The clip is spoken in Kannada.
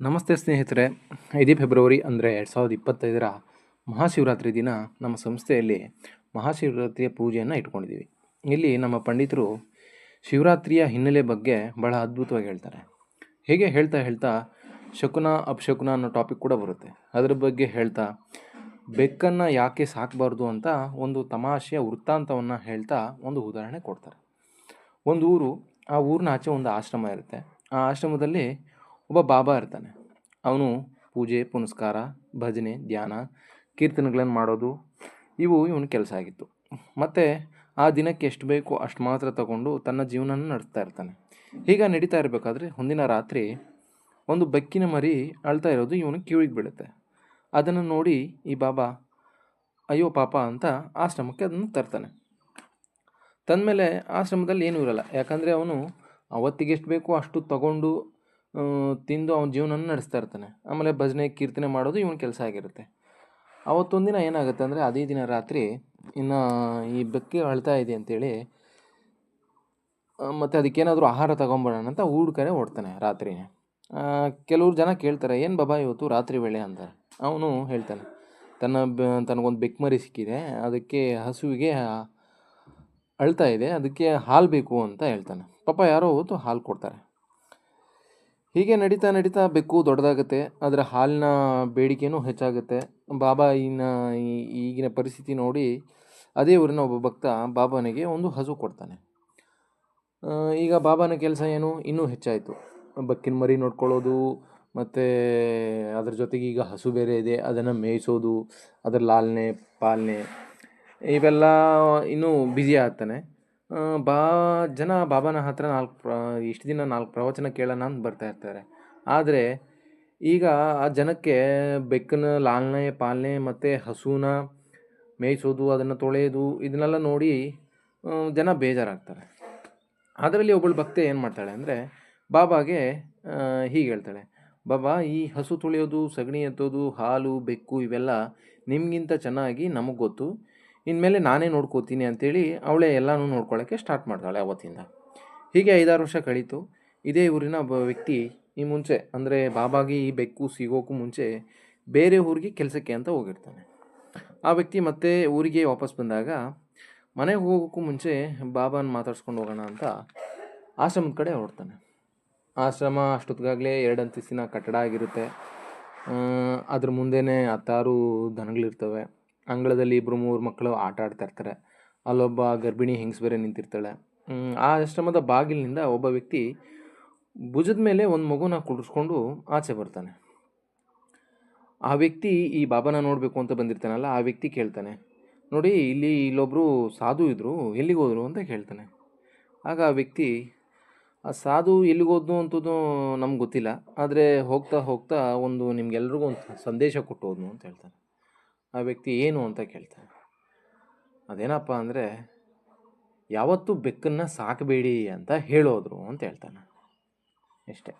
ನಮಸ್ತೆ ಸ್ನೇಹಿತರೆ ಐದು ಫೆಬ್ರವರಿ ಅಂದರೆ ಎರಡು ಸಾವಿರದ ಇಪ್ಪತ್ತೈದರ ಮಹಾಶಿವರಾತ್ರಿ ದಿನ ನಮ್ಮ ಸಂಸ್ಥೆಯಲ್ಲಿ ಮಹಾಶಿವರಾತ್ರಿಯ ಪೂಜೆಯನ್ನು ಇಟ್ಕೊಂಡಿದ್ದೀವಿ. ಇಲ್ಲಿ ನಮ್ಮ ಪಂಡಿತರು ಶಿವರಾತ್ರಿಯ ಹಿನ್ನೆಲೆ ಬಗ್ಗೆ ಬಹಳ ಅದ್ಭುತವಾಗಿ ಹೇಳ್ತಾರೆ. ಹೇಗೆ ಹೇಳ್ತಾ ಹೇಳ್ತಾ ಶಕುನ ಅಪಶಕುನ ಅನ್ನೋ ಟಾಪಿಕ್ ಕೂಡ ಬರುತ್ತೆ. ಅದರ ಬಗ್ಗೆ ಹೇಳ್ತಾ ಬೆಕ್ಕನ್ನು ಯಾಕೆ ಸಾಕಬಾರ್ದು ಅಂತ ಒಂದು ತಮಾಷೆಯ ವೃತ್ತಾಂತವನ್ನು ಹೇಳ್ತಾ ಒಂದು ಉದಾಹರಣೆ ಕೊಡ್ತಾರೆ. ಒಂದು ಊರು, ಆ ಊರಿನ ಆಚೆ ಒಂದು ಆಶ್ರಮ ಇರುತ್ತೆ. ಆ ಆಶ್ರಮದಲ್ಲಿ ಒಬ್ಬ ಬಾಬಾ ಇರ್ತಾನೆ. ಅವನು ಪೂಜೆ, ಪುನಸ್ಕಾರ, ಭಜನೆ, ಧ್ಯಾನ, ಕೀರ್ತನೆಗಳನ್ನು ಮಾಡೋದು, ಇವು ಇವನ ಕೆಲಸ ಆಗಿತ್ತು. ಮತ್ತು ಆ ದಿನಕ್ಕೆ ಎಷ್ಟು ಬೇಕೋ ಅಷ್ಟು ಮಾತ್ರ ತಗೊಂಡು ತನ್ನ ಜೀವನನ ನಡೆಸ್ತಾ ಇರ್ತಾನೆ. ಹೀಗೆ ನಡೀತಾ ಇರಬೇಕಾದ್ರೆ ಒಂದಿನ ರಾತ್ರಿ ಒಂದು ಬೆಕ್ಕಿನ ಮರಿ ಅಳ್ತಾ ಇರೋದು ಇವನು ಕಿವಿಗೆ ಬೀಳುತ್ತೆ. ಅದನ್ನು ನೋಡಿ ಈ ಬಾಬಾ, ಅಯ್ಯೋ ಪಾಪ ಅಂತ ಆಶ್ರಮಕ್ಕೆ ಅದನ್ನು ತರ್ತಾನೆ. ತಂದಮೇಲೆ ಆಶ್ರಮದಲ್ಲಿ ಏನೂ ಇರಲ್ಲ. ಯಾಕಂದರೆ ಅವನು ಅವತ್ತಿಗೆ ಎಷ್ಟು ಬೇಕೋ ಅಷ್ಟು ತಗೊಂಡು ತಿಂದು ಅವನ ಜೀವನವನ್ನು ನಡೆಸ್ತಾ ಇರ್ತಾನೆ. ಆಮೇಲೆ ಭಜನೆ, ಕೀರ್ತನೆ ಮಾಡೋದು ಇವನ ಕೆಲಸ ಆಗಿರುತ್ತೆ. ಅವತ್ತೊಂದಿನ ಏನಾಗುತ್ತೆ ಅಂದರೆ, ಅದೇ ದಿನ ರಾತ್ರಿ ಇನ್ನು ಈ ಬೆಕ್ಕೆ ಅಳ್ತಾ ಇದೆ ಅಂತೇಳಿ ಮತ್ತು ಅದಕ್ಕೇನಾದರೂ ಆಹಾರ ತಗೊಂಬರೋಣ ಅಂತ ಊಡ್ ಕಡೆ ಓಡ್ತಾನೆ ರಾತ್ರಿನೇ. ಕೆಲವ್ರು ಜನ ಕೇಳ್ತಾರೆ, ಏನು ಬಾಬಾ ಇವತ್ತು ರಾತ್ರಿ ವೇಳೆ ಅಂತಾರೆ ಅವನು ಹೇಳ್ತಾನೆ, ತನ್ನ ಬ, ತನಗೊಂದು ಬೆಕ್ಮರಿ ಸಿಕ್ಕಿದೆ, ಅದಕ್ಕೆ ಹಸುವಿಗೆ ಅಳ್ತಾ ಇದೆ, ಅದಕ್ಕೆ ಹಾಲು ಬೇಕು ಅಂತ ಹೇಳ್ತಾನೆ. ಪಾಪ ಯಾರೋ ಹೊತ್ತು ಹಾಲು ಕೊಡ್ತಾರೆ. ಹೀಗೆ ನಡೀತಾ ನಡೀತಾ ಬೆಕ್ಕು ದೊಡ್ಡದಾಗುತ್ತೆ, ಅದರ ಹಾಲಿನ ಬೇಡಿಕೆಯೂ ಹೆಚ್ಚಾಗುತ್ತೆ. ಬಾಬಾ ಇನ್ನು ಈ- ಈಗಿನ ಪರಿಸ್ಥಿತಿ ನೋಡಿ ಅದೇ ಊರಿನ ಒಬ್ಬ ಭಕ್ತ ಬಾಬಾನಿಗೆ ಒಂದು ಹಸು ಕೊಡ್ತಾನೆ. ಈಗ ಬಾಬಾನ ಕೆಲಸ ಏನು? ಇನ್ನೂ ಹೆಚ್ಚಾಯಿತು. ಬಕ್ಕಿನ ಮರಿ ನೋಡ್ಕೊಳ್ಳೋದು, ಮತ್ತು ಅದ್ರ ಜೊತೆಗೆ ಈಗ ಹಸು ಬೇರೆ ಇದೆ, ಅದನ್ನು ಮೇಯಿಸೋದು ಅದರ ಲಾಲನೆ ಪಾಲನೆ, ಇವೆಲ್ಲ ಇನ್ನೂ ಬ್ಯುಸಿ ಆಗ್ತಾನೆ. ಬಾ, ಜನ ಬಾಬಾನ ಹತ್ರ ನಾಲ್ಕು ಪ್ರ, ಇಷ್ಟು ದಿನ ನಾಲ್ಕು ಪ್ರವಚನ ಕೇಳೋಣ ಅಂತ ಬರ್ತಾ ಇರ್ತಾರೆ. ಆದರೆ ಈಗ ಆ ಜನಕ್ಕೆ ಬೆಕ್ಕನ ಲಾಲನೆ, ಪಾಲನೆ ಮತ್ತು ಹಸುನ ಮೇಯಿಸೋದು, ಅದನ್ನು ತೊಳೆಯೋದು, ಇದನ್ನೆಲ್ಲ ನೋಡಿ ಜನ ಬೇಜಾರಾಗ್ತಾರೆ. ಅದರಲ್ಲಿ ಒಬ್ಬಳು ಭಕ್ತೆ ಏನು ಮಾಡ್ತಾಳೆ ಅಂದರೆ, ಬಾಬಾಗೆ ಹೀಗೆ ಹೇಳ್ತಾಳೆ. ಬಾಬಾ, ಈ ಹಸು ತುಳಿಯೋದು, ಸಗಣಿ ಎತ್ತೋದು, ಹಾಲು, ಬೆಕ್ಕು ಇವೆಲ್ಲ ನಿಮಗಿಂತ ಚೆನ್ನಾಗಿ ನಮಗೆ ಗೊತ್ತು. ಇನ್ಮೇಲೆ ನಾನೇ ನೋಡ್ಕೋತೀನಿ ಅಂತೇಳಿ ಅವಳೇ ಎಲ್ಲನೂ ನೋಡ್ಕೊಳ್ಳೋಕ್ಕೆ ಸ್ಟಾರ್ಟ್ ಮಾಡ್ತಾಳೆ ಅವತ್ತಿಂದ. ಹೀಗೆ ಐದಾರು ವರ್ಷ ಕಳೀತು. ಇದೇ ಊರಿನ ಒಬ್ಬ ವ್ಯಕ್ತಿ ಈ ಮುಂಚೆ, ಅಂದರೆ ಬಾಬಾಗೆ ಈ ಬೆಕ್ಕು ಸಿಗೋಕ್ಕೂ ಮುಂಚೆ ಬೇರೆ ಊರಿಗೆ ಕೆಲಸಕ್ಕೆ ಅಂತ ಹೋಗಿರ್ತಾನೆ. ಆ ವ್ಯಕ್ತಿ ಮತ್ತೆ ಊರಿಗೆ ವಾಪಸ್ ಬಂದಾಗ, ಮನೆಗೆ ಹೋಗೋಕ್ಕೂ ಮುಂಚೆ ಬಾಬಾನ ಮಾತಾಡ್ಸ್ಕೊಂಡು ಹೋಗೋಣ ಅಂತ ಆಶ್ರಮದ ಕಡೆ ಹೊರಡ್ತಾನೆ. ಆಶ್ರಮ ಅಷ್ಟೊತ್ತಿಗಾಗಲೇ ಎರಡು ಅಂತಸ್ತಿನ ಕಟ್ಟಡ ಆಗಿರುತ್ತೆ. ಅದ್ರ ಮುಂದೆನೇ ಹತ್ತಾರು ದನಗಳಿರ್ತವೆ. ಅಂಗಳದಲ್ಲಿ ಇಬ್ಬರು ಮೂರು ಮಕ್ಕಳು ಆಟ ಆಡ್ತಾ ಇರ್ತಾರೆ. ಅಲ್ಲೊಬ್ಬ ಗರ್ಭಿಣಿ ಹೆಂಗ್ಸ್ ಬೇರೆ ನಿಂತಿರ್ತಾಳೆ. ಆ ಆಶ್ರಮದ ಬಾಗಿಲಿನಿಂದ ಒಬ್ಬ ವ್ಯಕ್ತಿ ಭುಜದ ಮೇಲೆ ಒಂದು ಮಗುನ ಕುಡಿಸ್ಕೊಂಡು ಆಚೆ ಬರ್ತಾನೆ. ಆ ವ್ಯಕ್ತಿ ಈ ಬಾಬಾನ ನೋಡಬೇಕು ಅಂತ ಬಂದಿರ್ತಾನಲ್ಲ, ಆ ವ್ಯಕ್ತಿ ಕೇಳ್ತಾನೆ, ನೋಡಿ, ಇಲ್ಲಿ ಇಲ್ಲೊಬ್ಬರು ಸಾಧು ಇದ್ದರು ಎಲ್ಲಿಗೆ ಹೋದರು? ಅಂತ ಕೇಳ್ತಾನೆ. ಆಗ ಆ ವ್ಯಕ್ತಿ, ಆ ಸಾಧು ಎಲ್ಲಿಗೆ ಹೋದ್ನು ಅಂತದ್ದು ನಮ್ಗೆ ಗೊತ್ತಿಲ್ಲ, ಆದರೆ ಹೋಗ್ತಾ ಹೋಗ್ತಾ ಒಂದು ನಿಮ್ಗೆಲ್ರಿಗೂ ಒಂದು ಸಂದೇಶ ಕೊಟ್ಟು ಹೋದ್ನು ಅಂತ ಹೇಳ್ತಾನೆ. ಆ ವ್ಯಕ್ತಿ ಏನು ಅಂತ ಕೇಳ್ತಾನೆ. ಅದೇನಪ್ಪ ಅಂದರೆ, ಯಾವತ್ತೂ ಬೆಕ್ಕನ್ನು ಸಾಕಬೇಡಿ ಅಂತ ಹೇಳೋದ್ರು ಅಂತ ಹೇಳ್ತಾನೆ. ಇಷ್ಟೇ